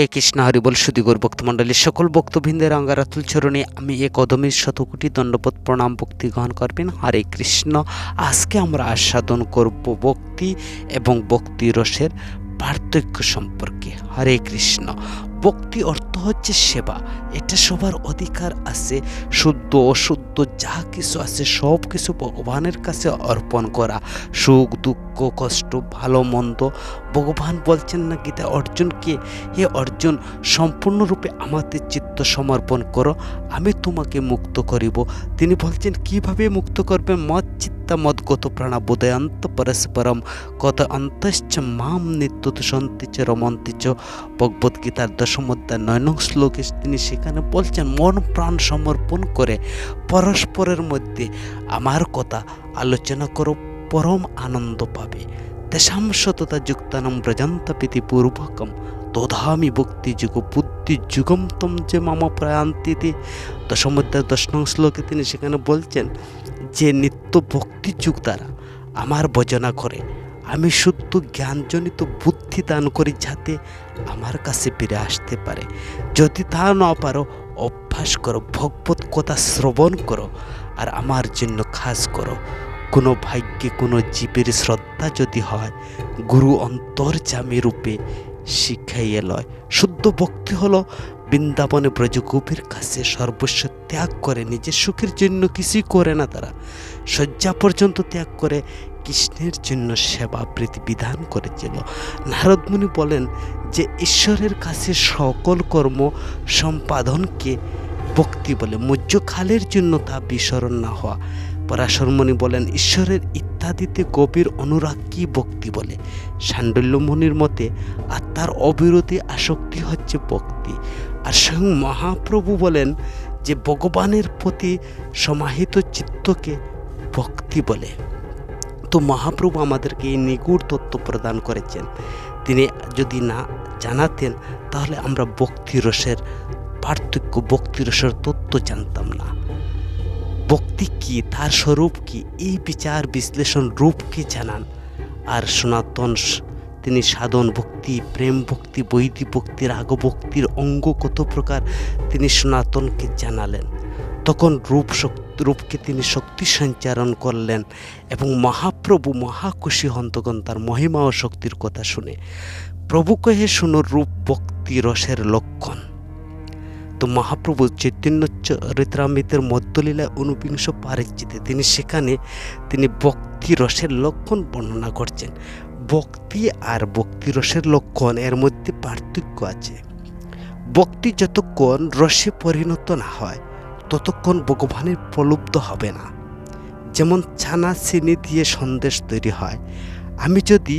হে কৃষ্ণ হরিবল সুদিগর ভক্তমণ্ডলীর সকল ভক্তবৃন্দের অঙ্গারাতুল চরণে আমি এক অদমের শতকোটি দণ্ডবোধ প্রণাম, ভক্তি গ্রহণ করবেন। হরে কৃষ্ণ। আজকে আমরা আস্বাদন করব ভক্তি এবং ভক্তি রসের পার্থক্য সম্পর্কে। হরে কৃষ্ণ। ভক্তি অর্থ হচ্ছে সেবা। এটা সবার অধিকার আছে। শুদ্ধ, অশুদ্ধ যা কিছু আছে, সব কিছু ভগবানের কাছে অর্পণ করা। সুখ, দুঃখ, কষ্ট, ভালো, মন্দ ভগবান বলছেন না গীতা অর্জুনকে, হে অর্জুন, সম্পূর্ণরূপে আমাদের চিত্ত সমর্পণ করো, আমি তোমাকে মুক্ত করিব। তিনি বলছেন, কীভাবে মুক্ত করবে? মদ চিত্তা মদগত প্রাণা বোধয়ন্ত পরস্পরম, কত অন্তশ্চ মাম নিত্য তুষন্তি চ রমন্তি চ। ভগবদ্গীতার দশম অধ্যায় নয় নং শ্লোকে তিনি সেখানে বলছেন, মন প্রাণ সমর্পণ করে পরস্পরের মধ্যে আমার কথা আলোচনা করো, পরম আনন্দ পাবে। তেষাম সততা যুক্তানম ব্রজন্তপিতি পূর্বকম দধামি ভক্তি যুগ বুদ্ধি যুগম তম যে মাম প্রয়ান্তিতে দশম অধ্যায় দশ নং শ্লোকে তিনি সেখানে বলছেন যে, নিত্য ভক্তি যুগ দ্বারা আমার ভজনা করে, আমি শুদ্ধ জ্ঞানজনিত বুদ্ধি দান করি যাতে আমার কাছে ফিরে আসতে পারে। যদি তা না পারো, অভ্যাস করো, ভগবত কথা শ্রবণ করো, আর আমার জন্য খাস করো। কোনো ভাগ্যে, কোনো জীবের শ্রদ্ধা যদি হয়, গুরু অন্তর্জামী রূপে শিখাইয়ে লয়। শুদ্ধ ভক্তি হলো বৃন্দাবনে ব্রজগোপীর কাছে সর্বস্ব ত্যাগ করে, নিজের সুখের জন্য কিছুই করে না তারা। শয্যা পর্যন্ত ত্যাগ করে, কৃষ্ণের জন্য সেবা বিধান করেছিল নারদমুনি বলেন যে, ঈশ্বরের কাছে সকল কর্ম সম্পাদনকে ভক্তি বলে মুজ্জ খালের জন্য তা বিসরণ না হওয়া। পরাশরমণি বলেন, ঈশ্বরের ইত্যাদিতে গভীর অনুরাগ কি ভক্তি বলে? সাণ্ডল্যমণির মতে আত্মার অবিরতি আসক্তি হচ্ছে ভক্তি। আর স্বয়ং মহাপ্রভু বলেন যে, ভগবানের প্রতি সমাহিত চিত্তকে ভক্তি বলে। তো মহাপ্রভু আমাদেরকে এই নিগুড় তত্ত্ব প্রদান করেছেন। তিনি যদি না জানাতেন, তাহলে আমরা ভক্তি রসের পার্থক্য ভক্তি রসের তত্ত্ব জানতাম না। ভক্তি কি, তার স্বরূপ কি? এই বিচার বিশ্লেষণ রূপকে জানান? আর সনাতন তিনি সাধন ভক্তি, প্রেম ভক্তি, বৈধি ভক্তি, রাগ ভক্তির অঙ্গ কত প্রকার? তিনি সনাতনকে জানালেন। তখন রূপ শক্তি রূপকে তিনি শক্তি সঞ্চারণ করলেন এবং মহাপ্রভু মহাকুশি হন তখন তার মহিমা ও শক্তির কথা শুনে, প্রভু কহে শুনো রূপ ভক্তি রসের লক্ষণ। তো মহাপ্রভু চৈতন্য চরিত্রামৃতের মধ্যলীলায় ঊনবিংশ পারিচিতে তিনি সেখানে তিনি ভক্তি রসের লক্ষণ বর্ণনা করছেন। ভক্তি আর ভক্তি রসের লক্ষণ এর মধ্যে পার্থক্য আছে। ভক্তি যতক্ষণ রসে পরিণত না হয়, ততক্ষণ ভগবানের প্রলুব্ধ হবে না। যেমন ছানা চিনি দিয়ে সন্দেশ তৈরি হয়, আমি যদি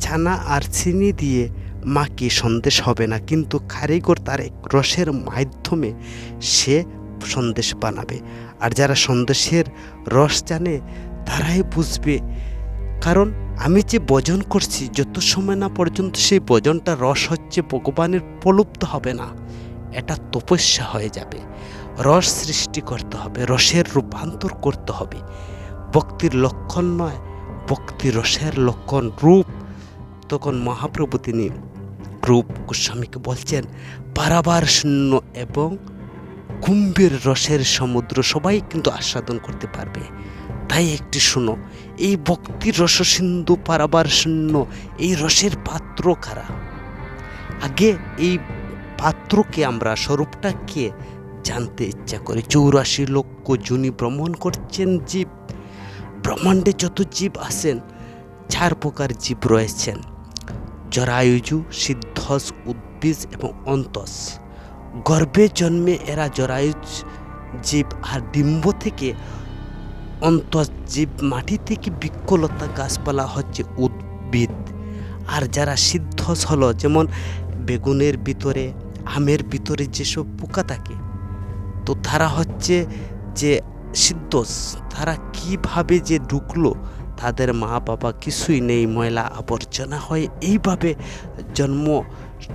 ছানা আর চিনি দিয়ে মাকে সন্দেশ হবে না, কিন্তু কারিগর তার এক রসের মাধ্যমে সে সন্দেশ বানাবে। আর যারা সন্দেশের রস জানে, তারাই বুঝবে। কারণ আমি যে বজন করছি, যত সময় না পর্যন্ত সেই বজনটা রস হচ্ছে, ভগবানের প্রলুব্ধ হবে না। এটা তপস্যা হয়ে যাবে। রস সৃষ্টি করতে হবে, রসের রূপান্তর করতে হবে। ভক্তির লক্ষণ নয় ভক্তি রসের লক্ষণ রূপ। তখন মহাপ্রভু তিনি রূপ গোস্বামীকে বলছেন পারাবার শূন্য এবং কুম্ভের রসের সমুদ্র সবাই কিন্তু আস্বাদন করতে পারবে। তাই একটি শুনো, এই ভক্তির রস সিন্ধু পারাবার শূন্য, এই রসের পাত্র কারা? আগে এই পাত্রকে আমরা, স্বরূপটাকে জানতে ইচ্ছা করি। চৌরাশি লক্ষ জুনি ভ্রমণ করছেন জীব। ব্রহ্মাণ্ডে যত জীব আছেন, চার প্রকার জীব রয়েছেন। জরায়ুজু, সিদ্ধস, উদ্ভিজ এবং অন্তস। গর্ভে জন্মে এরা জরায়ুজ জীব আর ডিম্ব থেকে অন্তস জীব মাটি থেকে বৃক্ষলতা গাছপালা হচ্ছে উদ্ভিদ। আর যারা সিদ্ধস হলো, যেমন বেগুনের ভিতরে, আমের ভিতরে যেসব পোকা থাকে, তো তারা হচ্ছে যে সিদ্ধস। তারা কীভাবে যে ঢুকলো তাদের মা বাবা কিছুই নেই, ময়লা আবর্জনা হয়। এইভাবে জন্ম,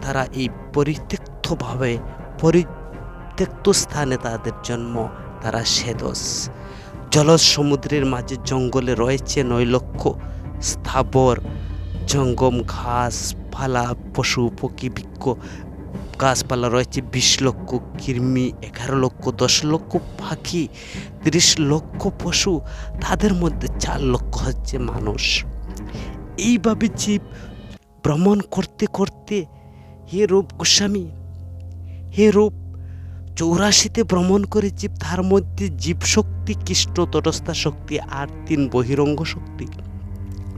তারা এই পরিত্যক্তভাবে, পরিত্যক্ত স্থানে তাদের জন্ম, তারা সেদস। জলজ সমুদ্রের মাঝে জঙ্গলে রয়েছে নয় লক্ষ স্থাবর, জঙ্গম, ঘাস, পালা, পশু, পক্ষী, বৃক্ষ গাছপালা রয়েছে বিশ লক্ষ কৃমি, এগারো লক্ষ, দশ লক্ষ পাখি, তিরিশ লক্ষ পশু, তাদের মধ্যে চার লক্ষ হচ্ছে মানুষ। এইভাবে জীব ভ্রমণ করতে করতে হে রূপ গোস্বামী, হে রূপ চৌরাশিতে ভ্রমণ করে জীব, তার মধ্যে জীব শক্তি কৃষ্ণ তটস্থা শক্তি আর তিন বহিরঙ্গ শক্তি।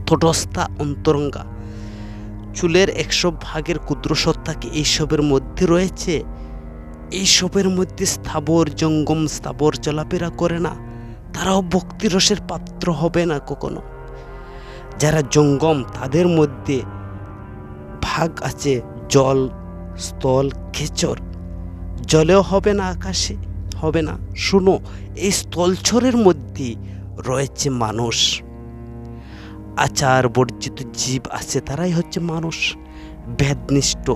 তটস্থা, অন্তরঙ্গা। চুলের একশো ভাগের ক্ষুদ্র সত্তাকে এইসবের মধ্যে রয়েছে? এইসবের মধ্যে স্থাবর জঙ্গম, স্থাবর চলাফেরা করে না। তারাও ভক্তিরসের পাত্র হবে না কখনো। যারা জঙ্গম, তাদের মধ্যে ভাগ আছে জল, স্থল, খেচর। জলেও হবে না, আকাশে হবে না। শুনো, এই স্থলছরের মধ্যে রয়েছে মানুষ। আচার, বর্জিত জীব আছে, তারাই হচ্ছে মানুষ। বেদনিষ্ঠ।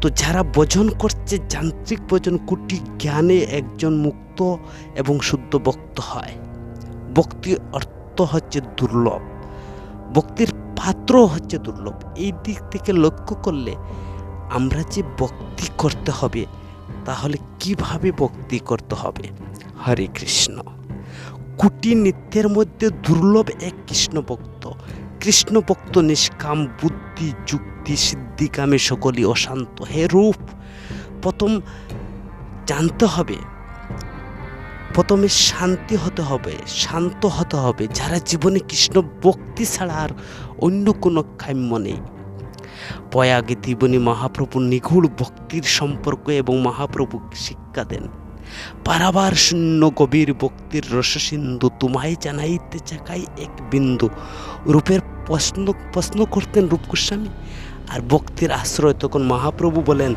তো যারা ভোজন করছে, যান্ত্রিক ভোজন, কুটি জ্ঞানে একজন মুক্ত এবং শুদ্ধ বক্ত হয়। ভক্তি অর্থ হচ্ছে দুর্লভ। ভক্তির পাত্র হচ্ছে দুর্লভ। এই দিক থেকে লক্ষ্য করলে আমরা যে ভক্তি করতে হবে, তাহলে কীভাবে ভক্তি করতে হবে? হরে কৃষ্ণ। কুটি নৃত্যের মধ্যে দুর্লভ এক কৃষ্ণ ভক্ত কৃষ্ণ ভক্ত নিষ্কাম, বুদ্ধি, যুক্তি, সিদ্ধিকামে সকলই অশান্ত। হে রূপ, প্রথম জানতে হবে, প্রথমে শান্তি হতে হবে, শান্ত হতে হবে। যারা জীবনে কৃষ্ণ ভক্তি ছাড়া আর অন্য কোনো কাম্য নেই। পয়াগে জীবনী মহাপ্রভুর নিগুড় ভক্তির সম্পর্ক এবং মহাপ্রভু শিক্ষা দেন। পারাবার শূন্য গভীর ভক্তির রসসিন্ধু তোমায় জানাইতে চাকাই এক বিন্দু। রূপের প্রশ্ন প্রশ্ন করতেন রূপ গোস্বামী আর ভক্তির আশ্রয় তখন মহাপ্রভু বলেন,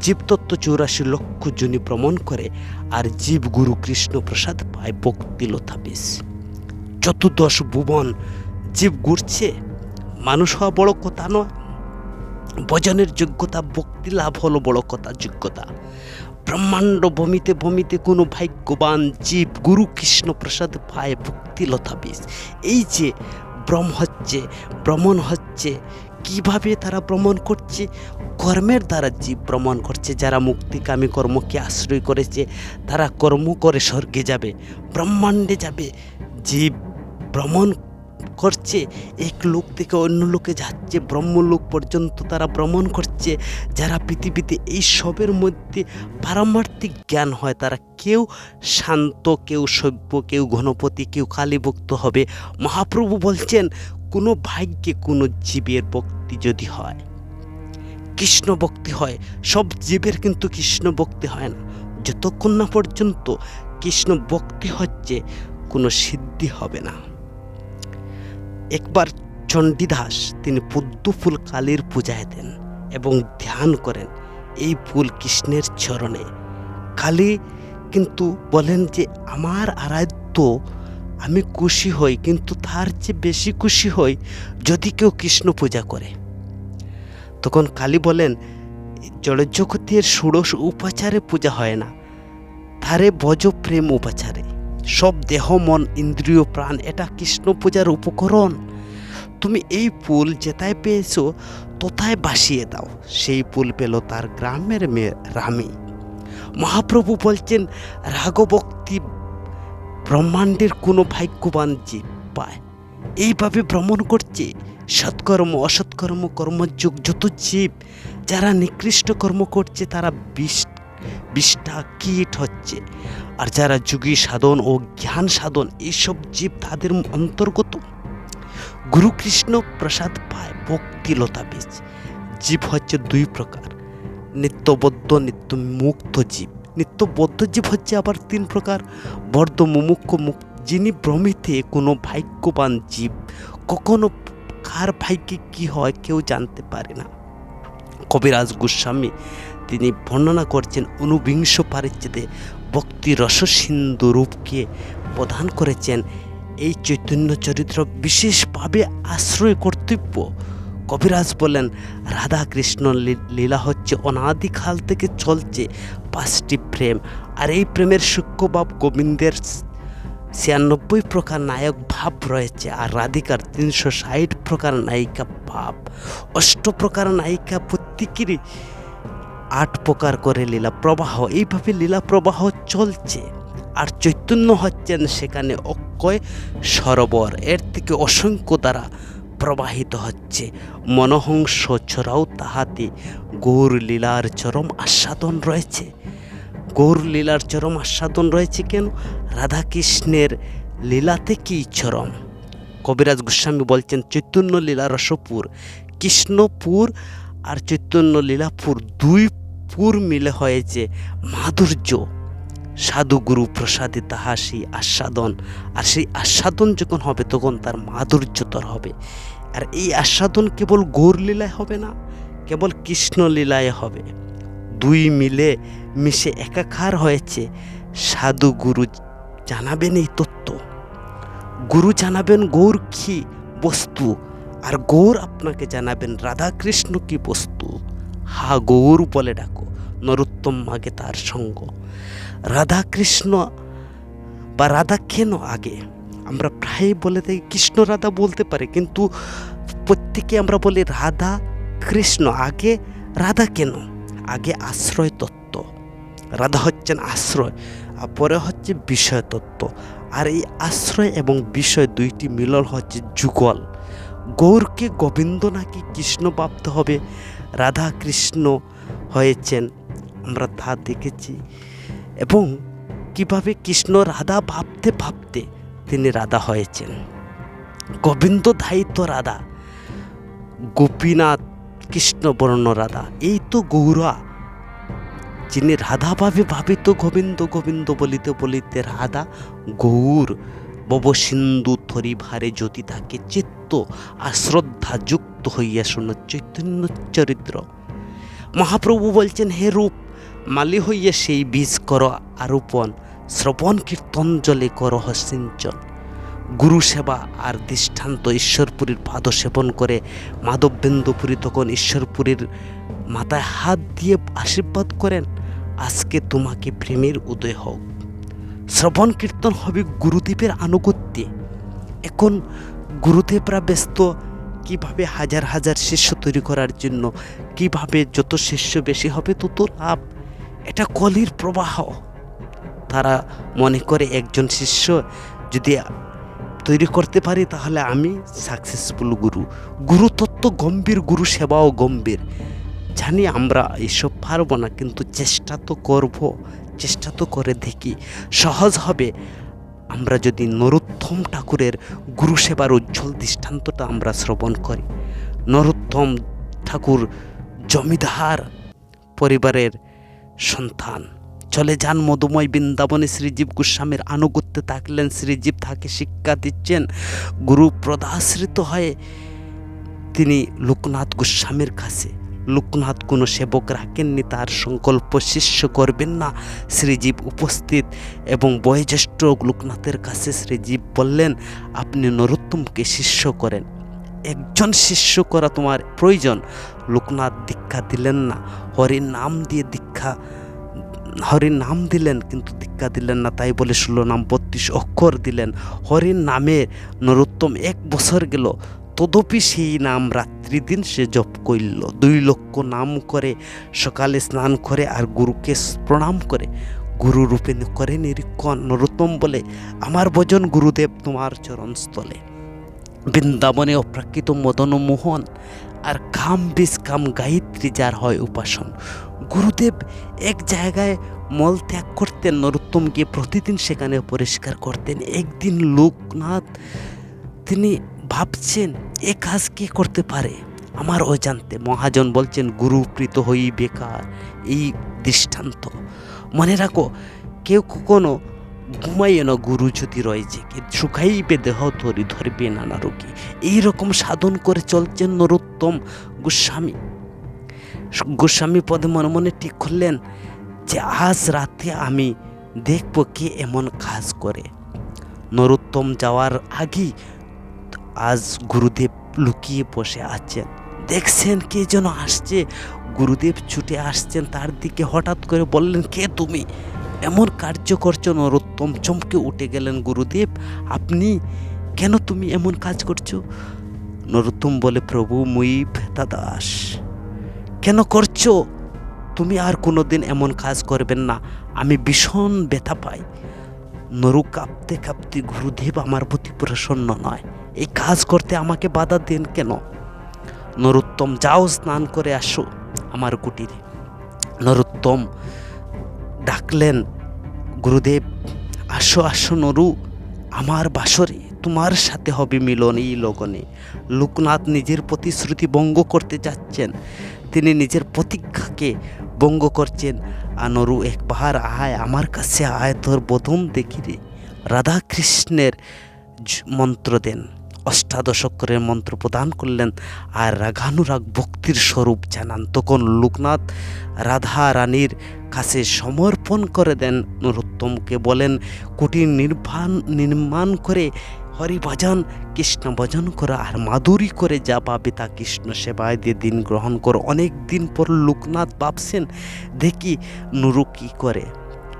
জীবতত্ত্ব চৌরাশি লক্ষ জনি ভ্রমণ করে আর জীব গুরু কৃষ্ণ প্রসাদ পায় ভক্তি লতা বেশ চতুর্দশ ভুবন, জীব ঘুরছে, মানুষ হওয়া বড় কথা নয়। ভজনের যোগ্যতা, ভক্তি লাভ হলো বড় কথা, যোগ্যতা। ব্রহ্মাণ্ড ভূমিতে ভূমিতে কোনো ভাগ্যবান জীব গুরু কৃষ্ণ প্রসাদ পায় ভক্তি লতা বীজ। এই যে ভ্রম হচ্ছে ভ্রমণ হচ্ছে, কীভাবে তারা ভ্রমণ করছে? কর্মের দ্বারা জীব ভ্রমণ করছে, যারা মুক্তিকামী কর্মকে আশ্রয় করেছে, তারা কর্ম করে স্বর্গে যাবে, ব্রহ্মাণ্ডে যাবে। জীব ভ্রমণ করছে, এক লোক থেকে অন্য লোকে যাচ্ছে, ব্রহ্মলোক পর্যন্ত তারা ভ্রমণ করছে। যারা পৃথিবীতে এই সবের মধ্যে পারমার্থিক জ্ঞান হয়, তারা কেউ শান্ত, কেউ সভ্য, কেউ ঘনপতি, কেউ কালীভক্ত হবে। মহাপ্রভু বলছেন, কোনো ভাগ্যে কোনো জীবের ভক্তি যদি হয়, কৃষ্ণ ভক্তি হয়, সব জীবের কিন্তু কৃষ্ণ ভক্তি হয় না। যতক্ষণ না পর্যন্ত কৃষ্ণ ভক্তি হচ্ছে, কোনো সিদ্ধি হবে না। একবার চণ্ডীদাস তিনি পদ্ম ফুল কালীর পূজায় দেন এবং ধ্যান করেন এই ফুল কৃষ্ণের চরণে। কালী কিন্তু বলেন যে, আমার আরাধ্য, আমি খুশি হই, কিন্তু তার চেয়ে বেশি খুশি হই যদি কেউ কৃষ্ণ পূজা করে। তখন কালী বলেন, জড়জগতের ষোড়শ উপাচারে পূজা হয় না, তারে বজ প্রেম উপাচারে। সব দেহ, মন, ইন্দ্রিয়, প্রাণ, এটা কৃষ্ণ পূজার উপকরণ। তুমি এই ফুল যেটায় পেয়েছ, তোথায় বাসিয়ে দাও। সেই ফুল পেল তার গ্রামের মেয়ে রামি। মহাপ্রভু বলছেন রাগভক্তি ব্রহ্মাণ্ডের কোনো ভাগ্যবান জীব পায়। এইভাবে ভ্রমণ করছে। সৎকর্ম, অসৎকর্ম, কর্মযোগ, যত জীব, যারা নিকৃষ্ট কর্ম করছে, তারা বিষ বিষ্ঠা কীট হচ্ছে। আর যারা যুগী সাধন ও জ্ঞান সাধন এইসব জীব তাদের অন্তর্গত গুরু কৃষ্ণ প্রসাদ পায় ভক্তিলতা বীজ। জীব হচ্ছে দুই প্রকার নিত্যবদ্ধ নিত্য মুক্ত জীব। নিত্যবদ্ধ জীব হচ্ছে আবার তিন প্রকার, বর্ধ, মুমুক্ষ মুখ যিনি ভ্রমিতে কোনো ভাগ্যবান জীব, কখনো কার ভাগ্যে কি হয় কেউ জানতে পারে না। কবিরাজ গোস্বামী তিনি বর্ণনা করছেন ঊনবিংশ পারিচ্ছেদে ভক্তি রসসিন্ধু রূপকে প্রদান করেছেন। এই চৈতন্য চরিত্র বিশেষভাবে আশ্রয় কর্তব্য। কবিরাজ বলেন রাধা কৃষ্ণ লী- লীলা হচ্ছে অনাদিকাল থেকে চলছে পাঁচটি প্রেম। আর এই প্রেমের সূক্ষ্মভাব গোবিন্দের ছিয়ানব্বই প্রকার নায়ক ভাব রয়েছে। আর রাধিকার তিনশো ষাট প্রকার নায়িকা ভাব। অষ্ট প্রকার নায়িকা প্রত্যেকেরই আট প্রকার করে লীলা প্রবাহ, এইভাবে লীলা প্রবাহ চলছে। আর চৈতন্য হচ্ছেন সেখানে অক্ষয় সরোবর, এর থেকে অসংখ্য দ্বারা প্রবাহিত হচ্ছে। মনোহংস ছড়াও তাহাতে, গৌর লীলার চরম আস্বাদন রয়েছে। গৌর লীলার চরম আস্বাদন রয়েছে কেন? রাধাকৃষ্ণের লীলাতে কি চরম। কবিরাজ গোস্বামী বলছেন, চৈতন্য লীলা রসপুর, কৃষ্ণপুর আর চৈতন্য লীলাপুর দুই পুর হয়েছে মাধুর্য। সাধুগুরু প্রসাদে তাহা সেই আস্বাদন, আর সেই আস্বাদন যখন হবে, তখন তার মাধুর্যতর হবে। আর এই আস্বাদন কেবল গৌর লীলায় হবে না, কেবল কৃষ্ণ লীলায় হবে। দুই মিলে মিশে একাকার হয়েছে। সাধু গুরু জানাবেন এই তত্ত্ব। গুরু জানাবেন গৌর কি বস্তু, আর গৌর আপনাকে জানাবেন রাধা কৃষ্ণ কি বস্তু। হা গৌর বলে ডাকো, নরোত্তম মাগে তার সঙ্গ। রাধা কৃষ্ণ বা রাধা কেন আগে? আমরা প্রায়ই বলে থাকি, কৃষ্ণ রাধা বলতে পারে, কিন্তু প্রত্যেকে আমরা বলি রাধা কৃষ্ণ আগে রাধা কেন? আগে আশ্রয় তত্ত্ব। রাধা হচ্ছেন আশ্রয়, আর পরে হচ্ছে বিষয় তত্ত্ব। আর এই আশ্রয় এবং বিষয় দুইটি মিলন হচ্ছে যুগল। গৌরকে গোবিন্দ নাকি কৃষ্ণ ভাবতে হবে? রাধা কৃষ্ণ হয়েছেন। আমরা তা দেখেছি। এবং কীভাবে কৃষ্ণ রাধা ভাবতে ভাবতে তিনি রাধা হয়েছেন। গোবিন্দ ধায়িত্ব রাধা, গোপীনাথ কৃষ্ণবর্ণ রাধা, এই তো গৌরা, যিনি রাধা ভাবে ভাবিত গোবিন্দ গোবিন্দ বলিতে বলিতে রাধা গৌর। বব সিন্ধু থরি ভারে জ্যোতি থাকে চিত্ত আর শ্রদ্ধা যুক্ত হইয়া শোন চৈতন্য চরিত্র। মহাপ্রভু বলছেন, হে রূপ, মালি হইয়া সেই বীজ কর আরোপণ, শ্রবণ কীর্তন জলে করহ সিঞ্চন। গুরু সেবা আর দৃষ্টান্ত ঈশ্বরপুরীর পাদ সেবন করে মাধববেন্দুপুরী তখন ঈশ্বরপুরীর মাথায় হাত দিয়ে আশীর্বাদ করেন। আজকে তোমাকে প্রেমের উদয় হোক। শ্রবণ কীর্তন হবে গুরুদেবের আনুগত্যে। এখন গুরুদেবরা ব্যস্ত, কীভাবে হাজার হাজার শিষ্য তৈরি করার জন্য, কীভাবে যত শিষ্য বেশি হবে তত লাভ, এটা কলির প্রবাহ। তারা মনে করে একজন শিষ্য যদি তৈরি করতে পারি, তাহলে আমি সাকসেসফুল গুরু। গুরু তত্ত্ব গম্ভীর, গুরু সেবাও গম্ভীর। জানি আমরা এসব পারব না, কিন্তু চেষ্টা তো করব। চেষ্টা তো করে দেখি। সহজ হবে। আমরা যদি নরোত্তম ঠাকুরের গুরু সেবার উজ্জ্বল দৃষ্টান্তটা আমরা শ্রবণ করি। নরোত্তম ঠাকুর জমিদার পরিবারের সন্তান। চলে যান মধুময় বৃন্দাবনে শ্রীজীব গোস্বামীর আনুগত্যে থাকলেন। শ্রীজীব তাকে শিক্ষা দিচ্ছেন। গুরু প্রদাশ্রিত হয়ে তিনি লোকনাথ গোস্বামীর কাছে লোকনাথ কোনো সেবক রাখেননি, তার সংকল্প শিষ্য করবেন না। শ্রীজীব উপস্থিত এবং বয়োজ্যেষ্ঠ লোকনাথের কাছে শ্রীজীব বললেন, আপনি নরোত্তমকে শিষ্য করেন। একজন শিষ্য করা তোমার প্রয়োজন লোকনাথ দীক্ষা দিলেন না। হরির নাম দিয়ে দীক্ষা হরির নাম দিলেন, কিন্তু দীক্ষা দিলেন না। তাই বলে ষোলো নাম বত্রিশ অক্ষর দিলেন। হরির নামে নরোত্তম এক বছর গেল। তদপি সেই নাম রাত্রি দিন সে জপ করল দুই লক্ষ নাম করে, সকালে স্নান করে আর গুরুকে প্রণাম করে। গুরু রূপে করে নিরীক্ষণ নরোত্তম বলে, আমার ভজন গুরুদেব তোমার চরণস্থলে। বৃন্দাবনে অপ্রাকৃত মদন মোহন আর কাম বিষ কাম গায়ত্রী যার হয় উপাসন। গুরুদেব এক জায়গায় মল ত্যাগ করতেন নরোত্তম গিয়ে প্রতিদিন সেখানে পরিষ্কার করতেন। একদিন লোকনাথ তিনি ভাবছেন, এ কাজ কে করতে পারে? আমার অজান্তে মহাজন বলছেন গুরুপ্রীত হই বেকার। এই দৃষ্টান্ত। মনে রাখো, কেউ কখনো ঘুমাইয়ে না গুরু যদি রয়েছে কি শুকাইবে দেহ তরি ধরবে নানা রোগী। এইরকম সাধন করে চলছেন নরোত্তম গোস্বামী। গোস্বামী পদে মনে মনে ঠিক করলেন, যে আজ রাতে আমি দেখব কে এমন কাজ করে। নরোত্তম যাওয়ার আগেই আজ গুরুদেব লুকিয়ে বসে আছেন। দেখছেন কে যেন আসছে? গুরুদেব ছুটে আসছেন তার দিকে হঠাৎ করে বললেন, কে তুমি? এমন কার্য করছ নরোত্তম, চমকে উঠে গেলেন গুরুদেব। আপনি কেন তুমি এমন কাজ করছ? নরোত্তম বলে, প্রভু, মুই ভেতা দাস কেন করছ? তুমি আর কোনো দিন এমন কাজ করবেন না। আমি ভীষণ ব্যথা পাই। নরু কাঁপতে কাঁপতে গুরুদেব আমার প্রতি প্রসন্ন নয়। এই কাজ করতে আমাকে বাধা দেন কেন? নরোত্তম, যাও স্নান করে আসো আমার কুটিরে। নরোত্তম, ডাকলেন, গুরুদেব, আসো আসো নরু, আমার বাসরে, তোমার সাথে হবে মিলন এই লগনে। লোকনাথ নিজের প্রতিশ্রুতি ভঙ্গ করতে যাচ্ছেন, তিনি নিজের প্রতিজ্ঞাকে ভঙ্গ করছেন। আর আনরু একবার আয়, আমার কাছে আয়, তোর বোধম দেখি রে রাধা কৃষ্ণের জ- মন্ত্র দেন। অষ্টাদশকরের মন্ত্র প্রদান করলেন। আর রাগানুরাগ ভক্তির স্বরূপ জানান। তখন লোকনাথ রাধা রানীর কাছে সমর্পণ করে দেন। নরোত্তমকে বলেন, কুটির নির্বাণ, নির্মাণ করে হরিভজন, কৃষ্ণ ভজন করো আর মাধুরী করে যা পাবে তা কৃষ্ণ সেবায় দিয়ে দিন গ্রহণ করো। অনেক দিন পর লোকনাথ ভাবছেন, দেখি নুরু কী করে?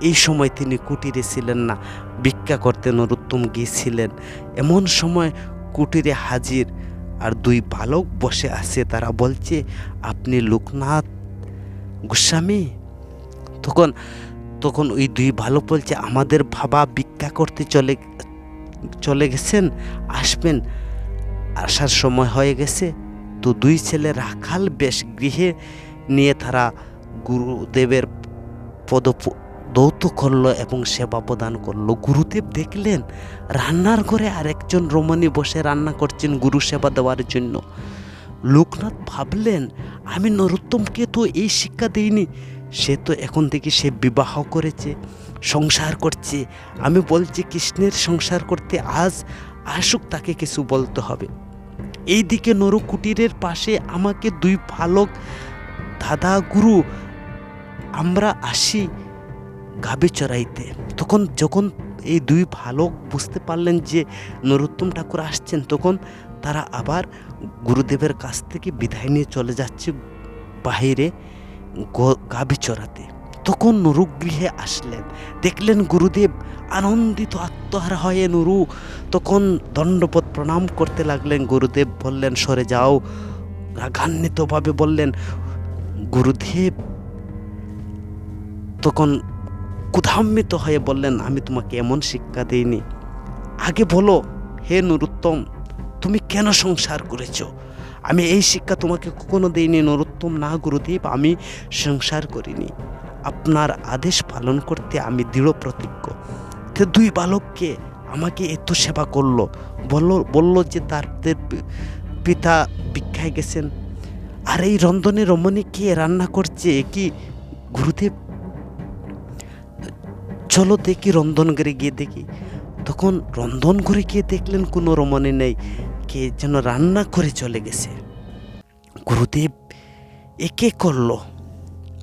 এই সময় তিনি কুটিরে ছিলেন না। ভিক্ষা করতে নরোত্তম গিয়েছিলেন। এমন সময় কুটিরে হাজির। আর দুই বালক বসে আছে, তারা বলছে, আপনি লোকনাথ গোস্বামী? তখন তখন ওই দুই বালক বলছে, আমাদের বাবা ভিক্ষা করতে চলে চলে গেছেন, আসবেন, আসার সময় হয়ে গেছে। তো দুই ছেলে রাখাল বেশ গৃহে নিয়ে তারা গুরুদেবের পদ দৌত করল এবং সেবা প্রদান করল। গুরুদেব দেখলেন, রান্নার ঘরে আরেকজন রমণী বসে রান্না করছেন গুরু সেবা দেওয়ার জন্য। লোকনাথ ভাবলেন, আমি নরোত্তমকে তো এই শিক্ষা দিইনি, সে তো এখন থেকে সে বিবাহ করেছে, সংসার করছে। আমি বলছি, কৃষ্ণের সংসার করতে আজ আসুক, তাকে কিছু বলতে হবে। এইদিকে নরু কুটিরের পাশে আমাকে দুই বালক, দাদা গুরু, আমরা আসি। গাবে চড়াইতে তখন যখন এই দুই ভালক বুঝতে পারলেন যে নরোত্তম ঠাকুর আসছেন, তখন তারা আবার গুরুদেবের কাছ থেকে বিদায় নিয়ে চলে যাচ্ছে বাহিরে গাভী চড়াতে তখন নুরু গৃহে আসলেন। দেখলেন গুরুদেব আনন্দিত আত্মহারা হয়ে নুরু। তখন দণ্ডপদ প্রণাম করতে লাগলেন গুরুদেব, বললেন, সরে যাও। রাগান্বিতভাবে বললেন, গুরুদেব। তখন ক্ষুধান্বিত হয়ে বললেন, আমি তোমাকে এমন শিক্ষা দিইনি। আগে বলো, হে নুরুত্তম, তুমি কেন সংসার করেছ? আমি এই শিক্ষা তোমাকে কখনো দিইনি, নরোত্তম, না গুরুদেব, আমি সংসার করিনি। আপনার আদেশ পালন করতে আমি দৃঢ় প্রতিজ্ঞ। তো দুই বালককে আমাকে এত সেবা করল। বলল বলল যে তাদের পিতা ভিক্ষায় গেছেন। আর এই রন্ধনে রমণী কে রান্না করছে? কি গুরুদেব চলো দেখি, রন্ধন ঘরে গিয়ে দেখি। তখন রন্ধন ঘরে গিয়ে দেখলেন কোনো রমণী নেই, কে যেন রান্না করে চলে গেছে। গুরুদেব একে করল,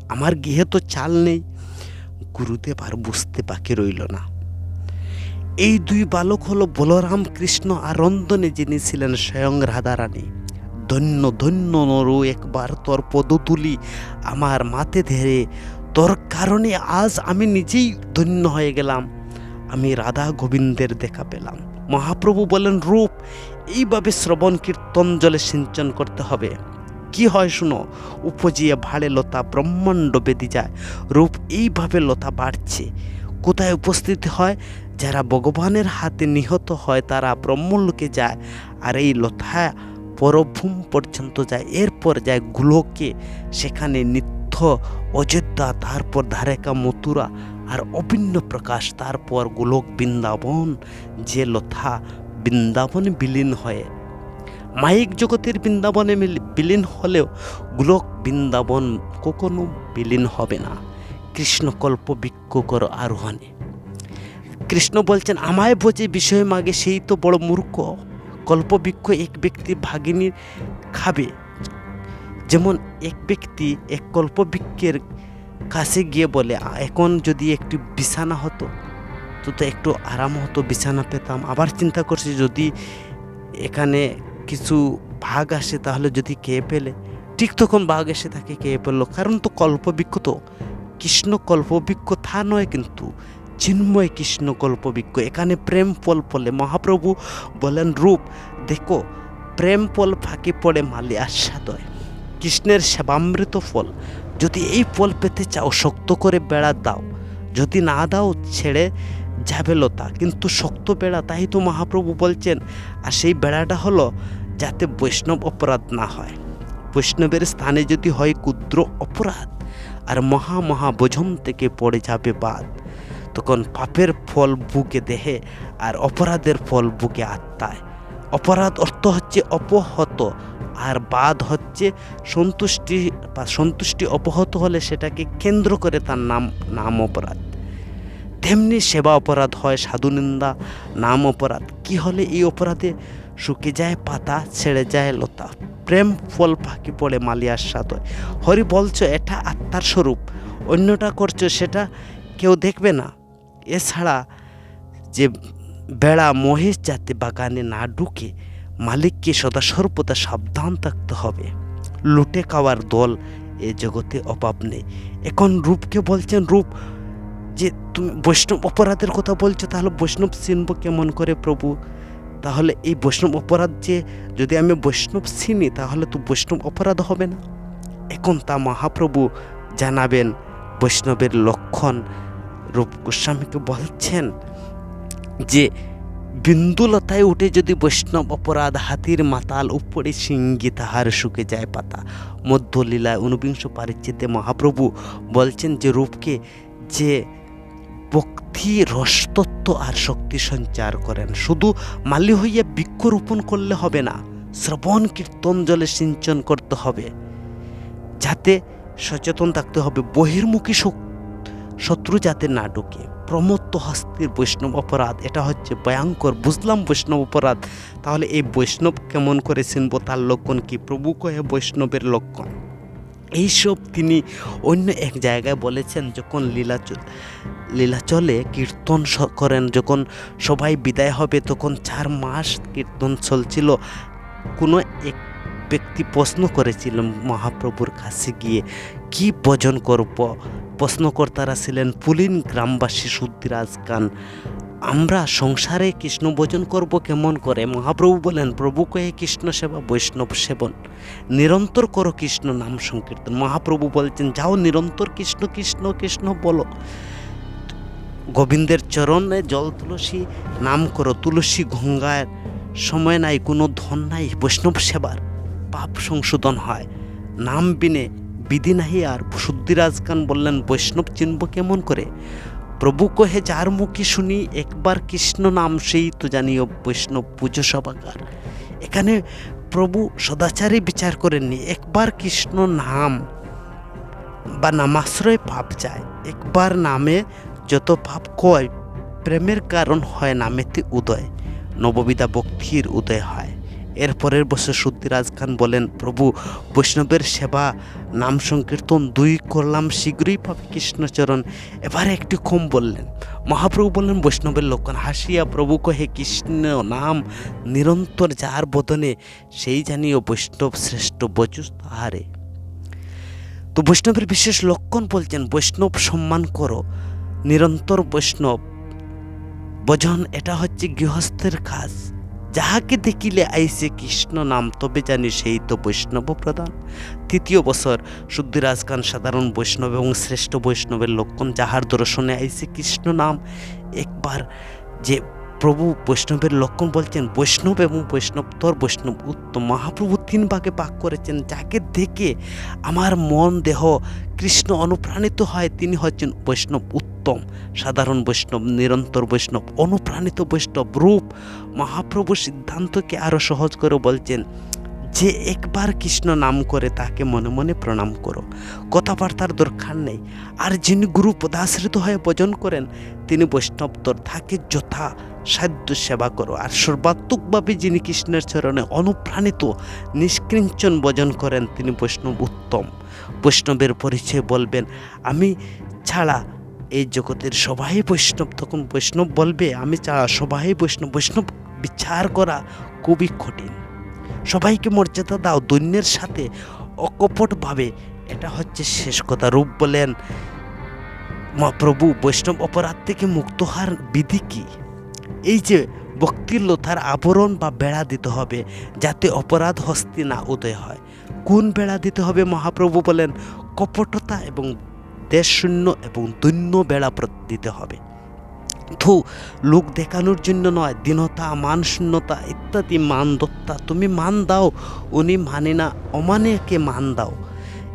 আমার গৃহে তো চাল নেই। গুরুদেব আর বুঝতে বাকি রইল না। এই দুই বালক হলো বলরাম কৃষ্ণ আর রন্ধনে যিনি ছিলেন স্বয়ং রাধারানী। ধন্য ধন্য নরু, একবার তোর পদ তুলি, আমার মাতে ধরে তোর কারণে আজ আমি নিজেই ধন্য হয়ে গেলাম। আমি রাধা গোবিন্দের দেখা পেলাম। মহাপ্রভু বলেন, রূপ, এইভাবে শ্রবণ কীর্তন জলে সিঞ্চন করতে হবে। কি হয় শুনো, উপজিয়ে ভাড়ে লতা ব্রহ্মাণ্ড বেদি যায়। রূপ এইভাবে লতা বাড়ছে। কোথায় উপস্থিত হয়? যারা ভগবানের হাতে নিহত হয়, তারা ব্রহ্মলোকে যায়। আর এই লতা পরভূম পর্যন্ত যায়। এরপর যায় গুলোকে। সেখানে নিত্য অযোধ্যা, তারপর ধারেকা মথুরা আর অভিন্ন প্রকাশ, তারপর গোলক বৃন্দাবন, যে লথা বৃন্দাবনে বিলীন হয়ে। মাইক জগতের বৃন্দাবনে বিলীন হলেও গোলক বৃন্দাবন কখনো বিলীন হবে না। কৃষ্ণকল্প বিক্ষ কর আরোহণে। কৃষ্ণ বলছেন, আমায় বোঝে বিষয় মাগে, সেই তো বড় মূর্খ। কল্পবৃক্ষ এক ব্যক্তি ভাগিনী খাবে। যেমন এক ব্যক্তি, এক কল্পবৃক্ষের কাছে গিয়ে বলে এখন যদি একটু বিছানা হতো, তো তো একটু আরাম হতো, বিছানা পেতাম। আবার চিন্তা করছি, যদি এখানে কিছু ভাগ আসে, তাহলে যদি খেয়ে পেলে ঠিক তখন বাঘ এসে তাকে খেয়ে ফেলল কারণ তো কল্পবৃক্ষ তো, কৃষ্ণ কল্পবৃক্ষ তা নয় কিন্তু চিন্ময় কৃষ্ণ কল্পবৃক্ষ। এখানে প্রেম ফল ফলে মহাপ্রভু বলেন, রূপ, দেখো, প্রেম ফল ফাঁকি পড়ে, মালে আস্বাদ হয় কৃষ্ণের সেবামৃত ফল। যদি এই ফল পেতে চাও, শক্ত করে বেড়া দাও। যদি না দাও, ছেড়ে যাবে লতা কিন্তু শক্ত বেড়া, তাই তো মহাপ্রভু বলছেন। আর সেই বেড়াটা হলো যাতে বৈষ্ণব অপরাধ না হয়। বৈষ্ণবের স্থানে যদি হয় ক্ষুদ্র অপরাধ, আর মহা মহা বোঝন থেকে পড়ে যাবে বাদ। তখন পাপের ফল বুকে দেহে, আর অপরাধের ফল বুকে আত্মায়। অপরাধ অর্থ হচ্ছে অপহত আর বাদ হচ্ছে সন্তুষ্টি বা সন্তুষ্টি অপহত হলে সেটাকে কেন্দ্র করে তার নাম নাম অপরাধ। তেমনি সেবা অপরাধ হয়, সাধু নিন্দা, নাম অপরাধ। কি হলে এই অপরাধে শুকে যায় পাতা, ছেড়ে যায় লতা। প্রেম ফল ফাঁকি পড়ে মালিয়ার হয়। হরি বলছো, এটা আত্মার স্বরূপ। অন্যটা করছ, সেটা কেউ দেখবে না। এছাড়া যে বেড়া মহেশ যাতে বাগানে না ঢুকে মালিককে সদা সর্বদা সাবধান থাকতে হবে। লুটে খাওয়ার দল এ জগতে অভাব নেই। এখন রূপকে বলছেন, রূপ, যে তুমি বৈষ্ণব অপরাধের কথা বলছো, তাহলে বৈষ্ণব চিনব কেমন করে প্রভু? তাহলে এই বৈষ্ণব অপরাধ যে, যদি আমি বৈষ্ণব চিনি, তাহলে তো বৈষ্ণব অপরাধ হবে না? এখন তা মহাপ্রভু জানাবেন, বৈষ্ণবের লক্ষণ। রূপ গোস্বামীকে বলছেন যে বিন্দুলতায় উঠে যদি বৈষ্ণব অপরাধ হাতির মাতাল উপরে সিঙ্গি তাহার শুকে যায় পাতা। মধ্যলীলায় ঊনবিংশ পারিচ্ছেদে মহাপ্রভু বলছেন যে রূপকে যে ভক্তি, রসতত্ত্ব আর শক্তি সঞ্চার করেন, শুধু মালি হইয়া বৃক্ষরোপণ করলে হবে না, শ্রবণ, কীর্তন, জলে সিঞ্চন করতে হবে, যাতে সচেতন থাকতে হবে, বহির্মুখী শত্রু যাতে না ঢুকে। প্রমত্ত হস্তির বৈষ্ণব অপরাধ, এটা হচ্ছে ভয়ঙ্কর, বুঝলাম বৈষ্ণব অপরাধ। তাহলে এই বৈষ্ণব কেমন করে চিনব? তার লক্ষণ কি? প্রভু কহে বৈষ্ণবের লক্ষণ। এইসব তিনি অন্য এক জায়গায় বলেছেন, যখন লীলা চ- লীলা চলে কীর্তন করেন, যখন সবাই বিদায় হবে, তখন চার মাস কীর্তন চলছিল। কোনো এক ব্যক্তি প্রশ্ন করেছিল মহাপ্রভুর কাছে গিয়ে, কি ভজন করব? প্রশ্নকর্তারা ছিলেন পুলিন গ্রামবাসী শুদ্ধিরাজ খান। আমরা সংসারে কৃষ্ণ ভোজন করব কেমন করে? মহাপ্রভু বলেন, প্রভু কয়ে কৃষ্ণ সেবা, বৈষ্ণব সেবন। নিরন্তর করো কৃষ্ণ নাম সংকীর্তন। মহাপ্রভু বলছেন, যাও নিরন্তর কৃষ্ণ কৃষ্ণ কৃষ্ণ বলো। গোবিন্দের চরণে জল, তুলসী নাম করো, তুলসী গঙ্গার সময় নাই, কোনো ধন নাই, বৈষ্ণব সেবার, পাপ সংশোধন হয়। নাম বিনে বিধি নাহি আর শুদ্ধিরাজ খান বললেন, বৈষ্ণব চিনব কেমন করে? প্রভু কহে, যার মুখে শুনি, একবার কৃষ্ণ নাম সেই তো জানিও বৈষ্ণব পুজো সবাকার এখানে প্রভু সদাচারী বিচার করেননি, একবার কৃষ্ণ নাম বা নামাশ্রয় পাপ যায় একবার নামে যত পাপ কয়, প্রেমের কারণ হয় নামেতে উদয়, নববিধা ভক্তির উদয় হয়। এর পরের বছর শুদ্ধিরাজ খান বলেন, প্রভু, বৈষ্ণবের সেবা, নাম সংকীর্তন দুই করলাম শীঘ্রই পাবে কৃষ্ণচরণ। এবারে একটু কম বললেন। মহাপ্রভু বললেন বৈষ্ণবের লক্ষণ হাসিয়া, প্রভু কহে, কৃষ্ণ নাম নিরন্তর যার বদনে, সেই জানিও বৈষ্ণব শ্রেষ্ঠ বচুস তাহারে। তো বৈষ্ণবের বিশেষ লক্ষণ বলছেন, বৈষ্ণব সম্মান করো, নিরন্তর বৈষ্ণব। ভজন এটা হচ্ছে গৃহস্থের কাজ। যাহাকে দেখিলে আইসে কৃষ্ণ নাম, তবে জানি সেই তো বৈষ্ণব প্রধান। তৃতীয় বছর শুদ্ধিরাজ খান সাধারণ বৈষ্ণব এবং শ্রেষ্ঠ বৈষ্ণবের লক্ষণ যাহার দর্শনে আইসে কৃষ্ণ নাম, একবার যে প্রভু বৈষ্ণবের লক্ষণ বলছেন, বৈষ্ণব এবং বৈষ্ণবতর বৈষ্ণব উত্তম মহাপ্রভু তিন ভাগে ভাগ করেছেন। যাকে দেখে আমার মন দেহ কৃষ্ণ অনুপ্রাণিত হয়, তিনি হচ্ছেন বৈষ্ণব উত্তম, সাধারণ বৈষ্ণব, নিরন্তর বৈষ্ণব, অনুপ্রাণিত বৈষ্ণব রূপ। মহাপ্রভু সিদ্ধান্তকে আরও সহজ করে বলছেন, যে একবার কৃষ্ণ নাম করে তাকে মনে মনে প্রণাম করো। কথাবার্তার দরকার নেই। আর যিনি গুরু পদাশ্রিত হয়ে ভজন করেন, তিনি বৈষ্ণবতর, তাকে যথা সাধ্য সেবা করো। আর সর্বাত্মকভাবে যিনি কৃষ্ণের চরণে অনুপ্রাণিত, নিষ্কৃঞ্চন ভজন করেন, তিনি বৈষ্ণব উত্তম। বৈষ্ণবের পরিচয় বলবেন, আমি ছাড়া এই জগতের সবাই বৈষ্ণব। তখন বৈষ্ণব বলবে, আমি ছাড়া সবাই বৈষ্ণব। বৈষ্ণব বিচার করা খুবই কঠিন। সবাইকে মর্যাদা দাও, দৈন্যের সাথে অকপটভাবে। এটা হচ্ছে শেষ কথা। রূপ বলেন, মহাপ্রভু, বৈষ্ণব অপরাধ থেকে মুক্ত হওয়ার বিধি কি? এই যে ভক্তির লোথার আবরণ বা বেড়া দিতে হবে, যাতে অপরাধ হস্তি না উদয় হয়। কোন বেড়া দিতে হবে মহাপ্রভু বলেন? কপটতা এবং দেশশূন্য এবং দৈন্য বেড়া দিতে হবে। থু লোক দেখানোর জন্য নয়, দীনতা মান শূন্যতা ইত্যাদি মান দত্তা তুমি মান দাও, উনি মানে না অমানেকে মান দাও।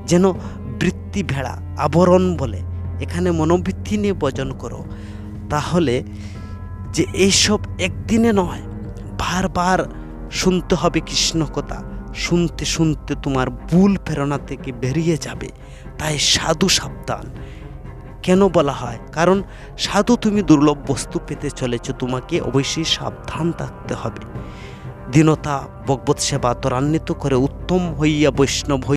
যেন বৃত্তি ভেড়া আবরণ বলে, এখানে মনোবৃত্তি নিয়ে বজন করো। তাহলে যে এইসব একদিনে নয়, বারবার শুনতে হবে কৃষ্ণ কথা। শুনতে শুনতে তোমার ভুল প্রেরণা থেকে বেরিয়ে যাবে। তাই সাধু সাবধান। কেন বলা হয়? কারণ সাধু তুমি দুর্লভ বস্তু পেতে চলেছ, তোমাকে অবশ্যই সাবধান থাকতে হবে। দীনতা ভগবত সেবা ত্বরান্বিত করে উত্তম হইয়া বৈষ্ণব হই